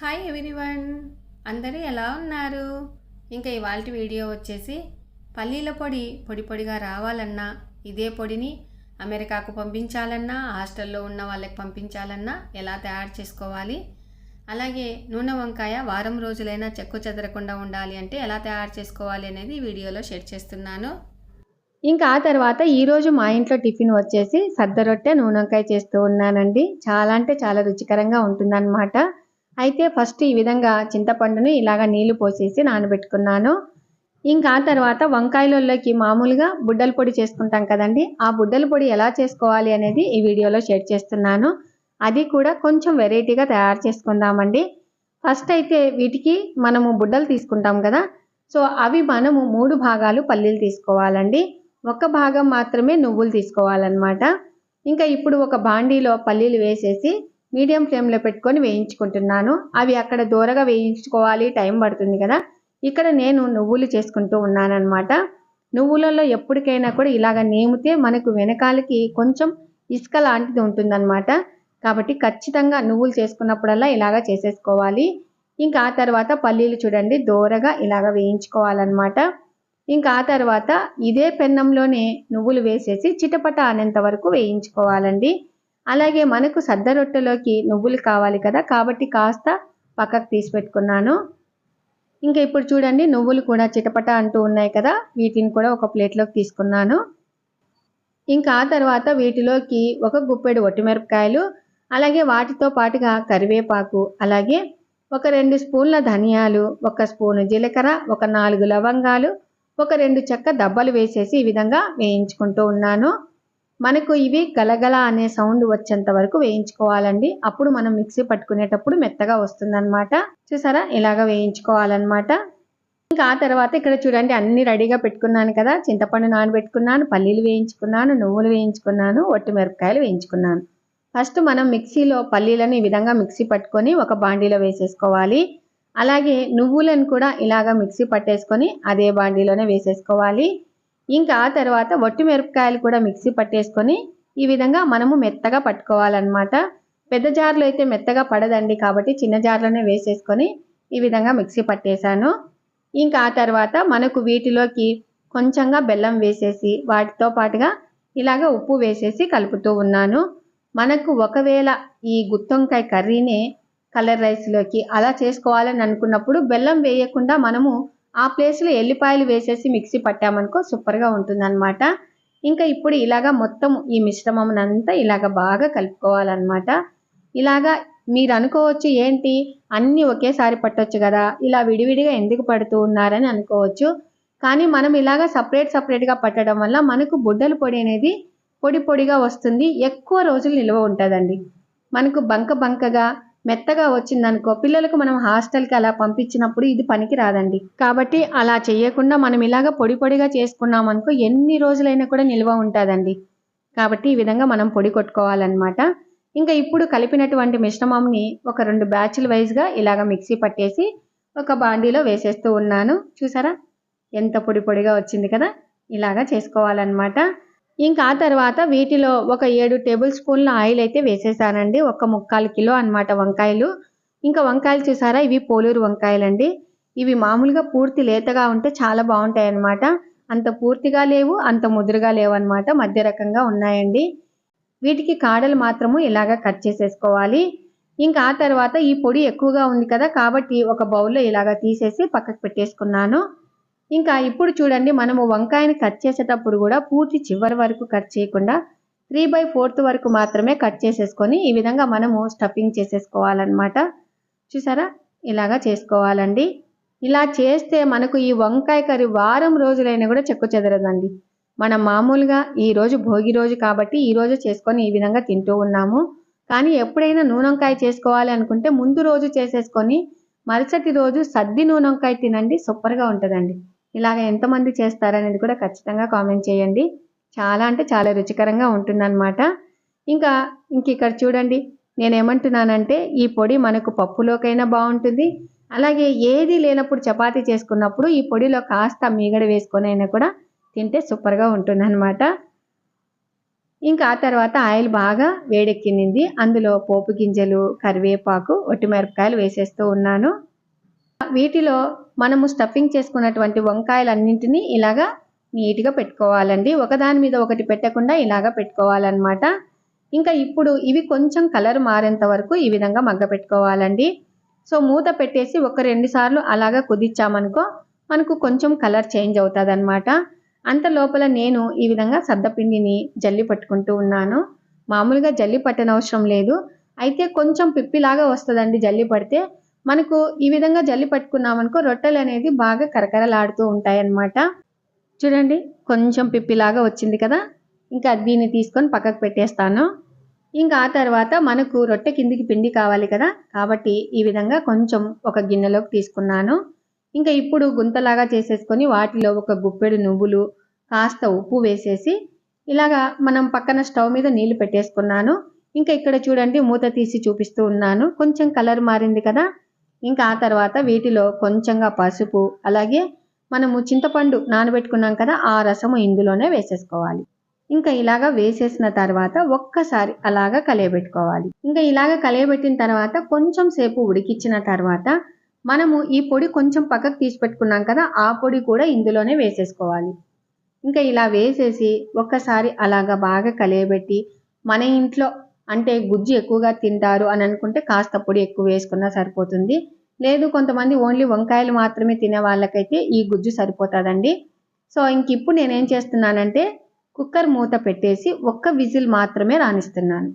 Hi everyone అందరూ ఎలా ఉన్నారు? ఇంకా ఇవాళ వీడియో వచ్చేసి పల్లీల పొడి పొడి పొడిగా రావాలన్నా ఇదే పొడిని అమెరికాకు పంపించాలన్నా హాస్టల్లో ఉన్న వాళ్ళకి పంపించాలన్నా ఎలా తయారు చేసుకోవాలి? అలాగే నూనె వంకాయ వారం రోజులైనా చెక్కు చెదరకుండా ఉండాలి అంటే ఎలా తయారు చేసుకోవాలి అనేది వీడియోలో షేర్ చేస్తున్నాను. ఇంకా ఆ తర్వాత ఈరోజు మా ఇంట్లో టిఫిన్ వచ్చేసి సద్ద రొట్టె నూనె వంకాయ చేస్తూ ఉన్నానండి. చాలా అంటే చాలా రుచికరంగా ఉంటుందన్నమాట. అయితే ఫస్ట్ ఈ విధంగా చింతపండుని ఇలాగ నీళ్ళు పోసేసి నానబెట్టుకున్నాను. ఇంకా తర్వాత వంకాయలలోకి మామూలుగా బుడ్డల పొడి చేసుకుంటాం కదండి. ఆ బుడ్డల పొడి ఎలా చేసుకోవాలి అనేది ఈ వీడియోలో షేర్ చేస్తున్నాను. అది కూడా కొంచెం వెరైటీగా తయారు చేసుకుందామండి. ఫస్ట్ అయితే వీటికి మనము బుడ్డలు తీసుకుంటాం కదా. సో అవి మనము మూడు భాగాలు పల్లీలు తీసుకోవాలండి. ఒక భాగం మాత్రమే నువ్వులు తీసుకోవాలన్నమాట. ఇంకా ఇప్పుడు ఒక బాండీలో పల్లీలు వేసేసి మీడియం ఫ్లేమ్లో పెట్టుకొని వేయించుకుంటున్నాను. అవి అక్కడ దూరగా వేయించుకోవాలి. టైం పడుతుంది కదా. ఇక్కడ నేను నువ్వులు చేసుకుంటూ ఉన్నానన్నమాట. నువ్వులలో ఎప్పటికైనా కూడా ఇలాగ నేమితే మనకు వెనకాలకి కొంచెం ఇసుక లాంటిది ఉంటుందన్నమాట. కాబట్టి ఖచ్చితంగా నువ్వులు చేసుకున్నప్పుడల్లా ఇలాగ చేసేసుకోవాలి. ఇంకా ఆ తర్వాత పల్లీలు చూడండి. దూరగా ఇలాగ వేయించుకోవాలన్నమాట. ఇంకా ఆ తర్వాత ఇదే పెన్నంలోనే నువ్వులు వేసేసి చిటపట అనేంత వరకు వేయించుకోవాలండి. అలాగే మనకు సద్ద రొట్టెలోకి నువ్వులు కావాలి కదా కాబట్టి కాస్త పక్కకు తీసి పెట్టుకున్నాను. ఇంకా ఇప్పుడు చూడండి నువ్వులు కూడా చిటపట అంటూ ఉన్నాయి కదా వీటిని కూడా ఒక ప్లేట్లోకి తీసుకున్నాను. ఇంకా ఆ తర్వాత వీటిలోకి ఒక గుప్పెడు ఒట్టిమిరపకాయలు అలాగే వాటితో పాటుగా కరివేపాకు అలాగే ఒక రెండు స్పూన్ల ధనియాలు ఒక స్పూను జీలకర్ర ఒక నాలుగు లవంగాలు ఒక రెండు చెక్క దబ్బలు వేసేసి ఈ విధంగా వేయించుకుంటూ ఉన్నాను. మనకు ఇవి గలగల అనే సౌండ్ వచ్చేంత వరకు వేయించుకోవాలండి. అప్పుడు మనం మిక్సీ పట్టుకునేటప్పుడు మెత్తగా వస్తుందన్నమాట. చూసారా? ఇలాగ వేయించుకోవాలన్నమాట. ఇంకా ఆ తర్వాత ఇక్కడ చూడండి అన్ని రెడీగా పెట్టుకున్నాను కదా. చింతపండు నానబెట్టుకున్నాను పల్లీలు వేయించుకున్నాను నువ్వులు వేయించుకున్నాను ఒట్టి మిరపకాయలు వేయించుకున్నాను. ఫస్ట్ మనం మిక్సీలో పల్లీలను ఈ విధంగా మిక్సీ పట్టుకొని ఒక బాండీలో వేసేసుకోవాలి. అలాగే నువ్వులను కూడా ఇలాగ మిక్సీ పట్టేసుకొని అదే బాండీలోనే వేసేసుకోవాలి. ఇంకా ఆ తర్వాత వట్టి మిరపకాయలు కూడా మిక్సీ పట్టేసుకొని ఈ విధంగా మనము మెత్తగా పట్టుకోవాలన్నమాట. పెద్ద జార్లో అయితే మెత్తగా పడదండి కాబట్టి చిన్న జార్లోనే వేసేసుకొని ఈ విధంగా మిక్సీ పట్టేశాను. ఇంకా ఆ తర్వాత మనకు వీటిలోకి కొంచెంగా బెల్లం వేసేసి వాటితో పాటుగా ఇలాగ ఉప్పు వేసేసి కలుపుతూ ఉన్నాను. మనకు ఒకవేళ ఈ గుత్తొంకాయ కర్రీనే కలర్ రైస్లోకి అలా చేసుకోవాలని అనుకున్నప్పుడు బెల్లం వేయకుండా మనము ఆ ప్లేస్లో ఎల్లిపాయలు వేసేసి మిక్సీ పట్టామనుకో సూపర్గా ఉంటుందన్నమాట. ఇంకా ఇప్పుడు ఇలాగా మొత్తం ఈ మిశ్రమం అంతా ఇలాగ బాగా కలుపుకోవాలన్నమాట. ఇలాగా మీరు అనుకోవచ్చు ఏంటి అన్నీ ఒకేసారి పట్టొచ్చు కదా ఇలా విడివిడిగా ఎందుకు పడుతూ ఉన్నారని అనుకోవచ్చు. కానీ మనం ఇలాగ సపరేట్ సపరేట్గా పట్టడం వల్ల మనకు బుడ్డల పొడి అనేది పొడి పొడిగా వస్తుంది ఎక్కువ రోజులు నిల్వ ఉంటుందండి. మనకు బంక బంకగా మెత్తగా వచ్చిందనుకో పిల్లలకు మనం హాస్టల్కి అలా పంపించినప్పుడు ఇది పనికి రాదండి కాబట్టి అలా చేయకుండా మనం ఇలాగ పొడి పొడిగా చేసుకున్నామనుకో ఎన్ని రోజులైనా కూడా నిల్వ ఉంటుందండి. కాబట్టి ఈ విధంగా మనం పొడి కొట్టుకోవాలన్నమాట. ఇంకా ఇప్పుడు కలిపినటువంటి మిశ్రమంని ఒక రెండు బ్యాచ్ల వైజ్గా ఇలాగ మిక్సీ పట్టేసి ఒక బాండీలో వేసేస్తూ ఉన్నాను. చూసారా? ఎంత పొడి పొడిగా వచ్చింది కదా? ఇలాగా చేసుకోవాలన్నమాట. ఇంకా ఆ తర్వాత వీటిలో ఒక ఏడు టేబుల్ స్పూన్ల ఆయిల్ అయితే వేసేసానండి. ఒక ముక్కాలు కిలో అనమాట వంకాయలు. ఇంకా వంకాయలు చూసారా? ఇవి పోలూరు వంకాయలండి. ఇవి మామూలుగా పూర్తి లేతగా ఉంటే చాలా బాగుంటాయి అన్నమాట అంత పూర్తిగా లేవు అంత ముదురుగా లేవు అనమాట మధ్య రకంగా ఉన్నాయండి. వీటికి కాడలు మాత్రము ఇలాగ కట్ చేసేసుకోవాలి. ఇంకా ఆ తర్వాత ఈ పొడి ఎక్కువగా ఉంది కదా కాబట్టి ఒక బౌల్లో ఇలాగ తీసేసి పక్కకు పెట్టేసుకున్నాను. ఇంకా ఇప్పుడు చూడండి మనము వంకాయని కట్ చేసేటప్పుడు కూడా పూర్తి చివరి వరకు కట్ చేయకుండా త్రీ బై ఫోర్త్ వరకు మాత్రమే కట్ చేసేసుకొని ఈ విధంగా మనము స్టఫింగ్ చేసేసుకోవాలన్నమాట. చూసారా? ఇలాగా చేసుకోవాలండి. ఇలా చేస్తే మనకు ఈ వంకాయ కర్రీ వారం రోజులైనా కూడా చెక్కు చెదరదండి. మనం మామూలుగా ఈ రోజు భోగి రోజు కాబట్టి ఈ రోజు చేసుకొని ఈ విధంగా తింటూ ఉన్నాము. కానీ ఎప్పుడైనా నూనెంకాయ చేసుకోవాలి అనుకుంటే ముందు రోజు చేసేసుకొని మరుసటి రోజు సద్ది నూనెంకాయ తినండి సూపర్గా ఉంటుందండి. ఇలాగ ఎంతమంది చేస్తారనేది కూడా ఖచ్చితంగా కామెంట్ చేయండి. చాలా అంటే చాలా రుచికరంగా ఉంటుందన్నమాట. ఇంకా ఇంక ఇక్కడ చూడండి నేనేమంటున్నానంటే ఈ పొడి మనకు పప్పులోకైనా బాగుంటుంది. అలాగే ఏది లేనప్పుడు చపాతీ చేసుకున్నప్పుడు ఈ పొడిలో కాస్త మీగడ వేసుకొని అయినా కూడా తింటే సూపర్గా ఉంటుందన్నమాట. ఇంకా ఆ తర్వాత ఆయిల్ బాగా వేడెక్కింది అందులో పోపు గింజలు కరివేపాకు ఒట్టిమిరపకాయలు వేసేస్తూ ఉన్నాను. వీటిలో మనము స్టఫింగ్ చేసుకున్నటువంటి వంకాయలన్నింటినీ ఇలాగా నీట్గా పెట్టుకోవాలండి. ఒకదాని మీద ఒకటి పెట్టకుండా ఇలాగా పెట్టుకోవాలన్నమాట. ఇంకా ఇప్పుడు ఇవి కొంచెం కలర్ మారేంత వరకు ఈ విధంగా మగ్గ పెట్టుకోవాలండి. సో మూత పెట్టేసి ఒక రెండు సార్లు అలాగా కుదిచ్చామనుకో మనకు కొంచెం కలర్ చేంజ్ అవుతుంది అనమాట అంత లోపల నేను ఈ విధంగా సద్దపిండిని జల్లి పట్టుకుంటూ ఉన్నాను. మామూలుగా జల్లి పట్టనవసరం లేదు. అయితే కొంచెం పిప్పిలాగా వస్తుందండి జల్లి పడితే. మనకు ఈ విధంగా జల్లి పట్టుకున్నామనుకో రొట్టెలు అనేది బాగా కరకరలాడుతూ ఉంటాయన్నమాట. చూడండి కొంచెం పిప్పిలాగా వచ్చింది కదా? ఇంకా దీన్ని తీసుకొని పక్కకు పెట్టేస్తాను. ఇంకా ఆ తర్వాత మనకు రొట్టె కిందికి పిండి కావాలి కదా? కాబట్టి ఈ విధంగా కొంచెం ఒక గిన్నెలోకి తీసుకున్నాను. ఇంకా ఇప్పుడు గుంతలాగా చేసేసుకొని వాటిలో ఒక గుప్పెడు నువ్వులు కాస్త ఉప్పు వేసేసి ఇలాగా మనం పక్కన స్టవ్ మీద నీళ్ళు పెట్టేసుకున్నాను. ఇంకా ఇక్కడ చూడండి మూత తీసి చూపిస్తూ ఉన్నాను. కొంచెం కలర్ మారింది కదా? ఇంకా ఆ తర్వాత వీటిలో కొంచెంగా పసుపు అలాగే మనము చింతపండు నానబెట్టుకున్నాం కదా ఆ రసము ఇందులోనే వేసేసుకోవాలి. ఇంకా ఇలాగా వేసేసిన తర్వాత ఒక్కసారి అలాగా కలియబెట్టుకోవాలి. ఇంకా ఇలాగ కలియబెట్టిన తర్వాత కొంచెం సేపు ఉడికిచ్చిన తర్వాత మనము ఈ పొడి కొంచెం పక్కకు తీసి పెట్టుకున్నాం కదా ఆ పొడి కూడా ఇందులోనే వేసేసుకోవాలి. ఇంకా ఇలా వేసేసి ఒక్కసారి అలాగా బాగా కలియబెట్టి మన ఇంట్లో అంటే గుజ్జు ఎక్కువగా తింటారు అని అనుకుంటే కాస్త పొడి ఎక్కువ వేసుకున్నా సరిపోతుంది. లేదు కొంతమంది ఓన్లీ వంకాయలు మాత్రమే తినే వాళ్ళకైతే ఈ గుజ్జు సరిపోతుందండి. సో ఇంక ఇప్పుడు నేనేం చేస్తున్నానంటే కుక్కర్ మూత పెట్టేసి ఒక్క విజిల్ మాత్రమే రాణిస్తున్నాను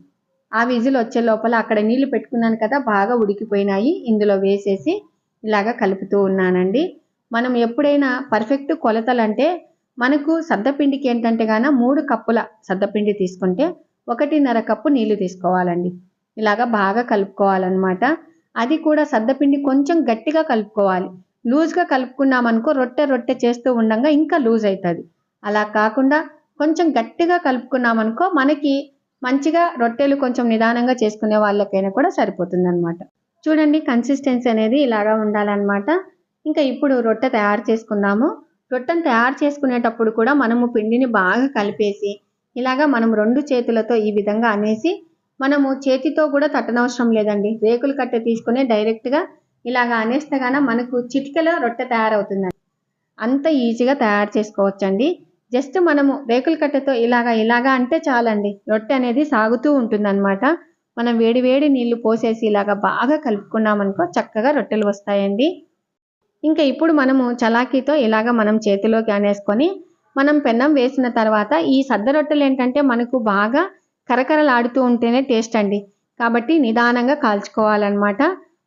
ఆ విజిల్ వచ్చే లోపల అక్కడ నీళ్ళు పెట్టుకున్నాను కదా బాగా ఉడికిపోయినాయి. ఇందులో వేసేసి ఇలాగ కలుపుతూ ఉన్నానండి. మనం ఎప్పుడైనా పర్ఫెక్ట్ కొలతలు అంటే మనకు సద్దపిండికి ఏంటంటే గాన మూడు కప్పుల సద్దపిండి తీసుకుంటే ఒకటిన్నర కప్పు నీళ్ళు తీసుకోవాలండి. ఇలాగ బాగా కలుపుకోవాలన్నమాట. అది కూడా సద్దపిండి కొంచెం గట్టిగా కలుపుకోవాలి. లూజ్గా కలుపుకున్నామనుకో రొట్టె రొట్టె చేస్తూ ఉండగా ఇంకా లూజ్ అవుతుంది అలా కాకుండా కొంచెం గట్టిగా కలుపుకున్నామనుకో మనకి మంచిగా రొట్టెలు కొంచెం నిదానంగా చేసుకునే వాళ్ళకైనా కూడా సరిపోతుంది అనమాట చూడండి కన్సిస్టెన్సీ అనేది ఇలాగా ఉండాలన్నమాట. ఇంకా ఇప్పుడు రొట్టె తయారు చేసుకుందాము. రొట్టెను తయారు చేసుకునేటప్పుడు కూడా మనము పిండిని బాగా కలిపేసి ఇలాగా మనం రెండు చేతులతో ఈ విధంగా అనేసి మనము చేతితో కూడా తట్టనవసరం లేదండి. రేకులు కట్టె తీసుకుని డైరెక్ట్గా ఇలాగా అనేస్తేగాన మనకు చిటికెలో రొట్టె తయారవుతుందండి. అంత ఈజీగా తయారు చేసుకోవచ్చండి. జస్ట్ మనము రేకుల కట్టెతో ఇలాగా ఇలాగా అంటే చాలండి. రొట్టె అనేది సాగుతూ ఉంటుందన్నమాట. మనం వేడి వేడి నీళ్ళు పోసేసి ఇలాగా బాగా కలుపుకున్నామనుకో చక్కగా రొట్టెలు వస్తాయండి. ఇంకా ఇప్పుడు మనము చలాకీతో ఇలాగ మనం చేతిలోకి అనేసుకొని మనం పెన్నం వేసిన తర్వాత ఈ సద్ద రొట్టెలు ఏంటంటే మనకు బాగా కరకరలాడుతూ ఉంటేనే టేస్ట్ అండి. కాబట్టి నిదానంగా కాల్చుకోవాలన్నమాట.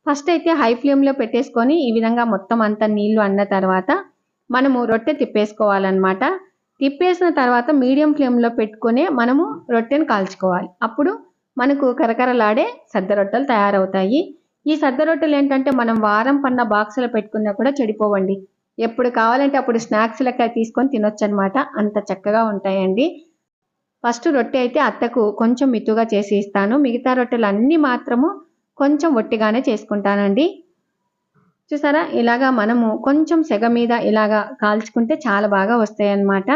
ఫస్ట్ అయితే హై ఫ్లేమ్లో పెట్టేసుకొని ఈ విధంగా మొత్తం అంతా నీళ్ళు అన్న తర్వాత మనము రొట్టె తిప్పేసుకోవాలన్నమాట. తిప్పేసిన తర్వాత మీడియం ఫ్లేమ్లో పెట్టుకునే మనము రొట్టెను కాల్చుకోవాలి. అప్పుడు మనకు కరకరలాడే సద్ద రొట్టెలు తయారవుతాయి. ఈ సద్ద రొట్టెలు ఏంటంటే మనం వారం పన్న బాక్సులు పెట్టుకున్నా కూడా చెడిపోవండి. ఎప్పుడు కావాలంటే అప్పుడు స్నాక్స్ లెక్క తీసుకొని తినొచ్చు అనమాట అంత చక్కగా ఉంటాయండి. ఫస్ట్ రొట్టె అయితే అత్తకు కొంచెం మిత్తుగా చేసి ఇస్తాను. మిగతా రొట్టెలు అన్నీ మాత్రము కొంచెం ఒట్టిగానే చేసుకుంటానండి. చూసారా? ఇలాగా మనము కొంచెం సెగ మీద ఇలాగా కాల్చుకుంటే చాలా బాగా వస్తాయన్నమాట.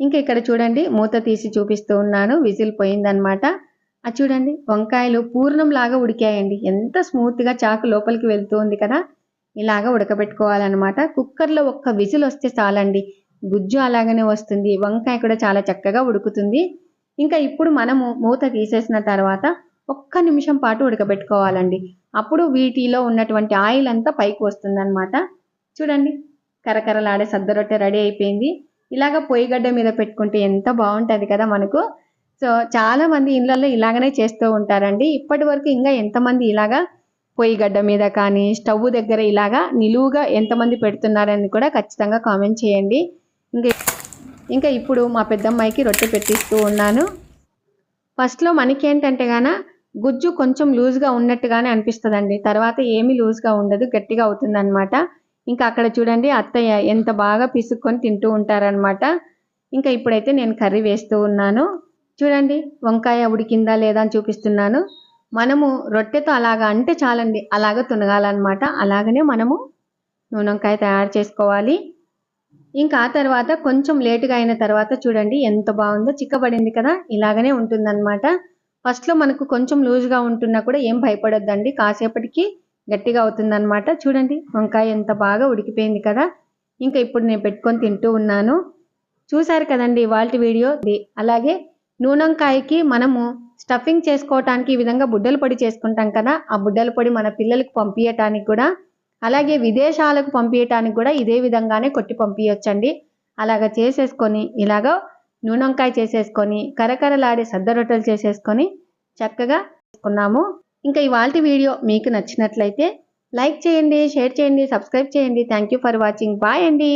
ఇంకా ఇక్కడ చూడండి మూత తీసి చూపిస్తూ ఉన్నాను. విజిల్ పోయిందనమాట అది చూడండి వంకాయలు పూర్ణంలాగా ఉడికాయండి. ఎంత స్మూత్గా చాకు లోపలికి వెళ్తూ ఉంది కదా? ఇలాగా ఉడకబెట్టుకోవాలన్నమాట. కుక్కర్లో ఒక్క విజిల్ వస్తే చాలండి. గుజ్జు అలాగనే వస్తుంది వంకాయ కూడా చాలా చక్కగా ఉడుకుతుంది. ఇంకా ఇప్పుడు మనము మూత తీసేసిన తర్వాత ఒక్క నిమిషం పాటు ఉడకబెట్టుకోవాలండి. అప్పుడు వీటిలో ఉన్నటువంటి ఆయిల్ అంతా పైకి వస్తుందన్నమాట. చూడండి కరకరలాడే సద్ద రొట్టె రెడీ అయిపోయింది. ఇలాగ పొయ్యిగడ్డ మీద పెట్టుకుంటే ఎంత బాగుంటుంది కదా మనకు. సో చాలా మంది ఇళ్ళల్లో ఇలాగనే చేస్తూ ఉంటారండి. ఇప్పటి వరకు ఇంకా ఎంతమంది ఇలాగా పొయ్యిగడ్డ మీద కానీ స్టవ్ దగ్గర ఇలాగా నిలువుగా ఎంతమంది పెడుతున్నారని కూడా ఖచ్చితంగా కామెంట్ చేయండి. ఇంకా ఇంకా ఇప్పుడు మా పెద్దమ్మాయికి రొట్టె పెట్టిస్తూ ఉన్నాను. ఫస్ట్లో మనకి ఏంటంటే గాన గుజ్జు కొంచెం లూజ్గా ఉన్నట్టుగానే అనిపిస్తుందండి. తర్వాత ఏమీ లూజ్గా ఉండదు గట్టిగా అవుతుందన్నమాట. ఇంకా అక్కడ చూడండి అత్తయ్య ఎంత బాగా పిసుక్కొని తింటూ ఉంటారనమాట ఇంకా ఇప్పుడైతే నేను కర్రీ వేస్తూ ఉన్నాను. చూడండి వంకాయ ఉడికిందా లేదా అని చూపిస్తున్నాను. మనము రొట్టెతో అలాగా అంటే చాలండి అలాగ తునగాలన్నమాట. అలాగనే మనము నూనె వంకాయ తయారు చేసుకోవాలి. ఇంకా ఆ తర్వాత కొంచెం లేటుగా అయిన తర్వాత చూడండి ఎంత బాగుందో చిక్కబడింది కదా ఇలాగనే ఉంటుందన్నమాట. ఫస్ట్లో మనకు కొంచెం లూజ్గా ఉంటున్నా కూడా ఏం భయపడొద్దండి కాసేపటికి గట్టిగా అవుతుందన్నమాట. చూడండి వంకాయ ఎంత బాగా ఉడికిపోయింది కదా ఇంకా ఇప్పుడు నేను పెట్టుకొని తింటూ ఉన్నాను. చూశారు కదండి ఇవాళ వీడియో. అలాగే నూనెంకాయకి మనము స్టఫింగ్ చేసుకోవటానికి ఈ విధంగా బుడ్డల పొడి చేసుకుంటాం కదా ఆ బుడ్డల పొడి మన పిల్లలకు పంపించటానికి కూడా అలాగే విదేశాలకు పంపించటానికి కూడా ఇదే విధంగానే కొట్టి పంపించవచ్చండి అలాగ చేసేసుకొని ఇలాగ నూనెంకాయ చేసేసుకొని కరకరలాడే సద్ద రొట్టెలు చేసేసుకొని చక్కగా చేసుకున్నాము. ఇంకా ఇవాళ వీడియో మీకు నచ్చినట్లయితే లైక్ చేయండి షేర్ చేయండి సబ్స్క్రైబ్ చేయండి. Thank you for watching bye అండి.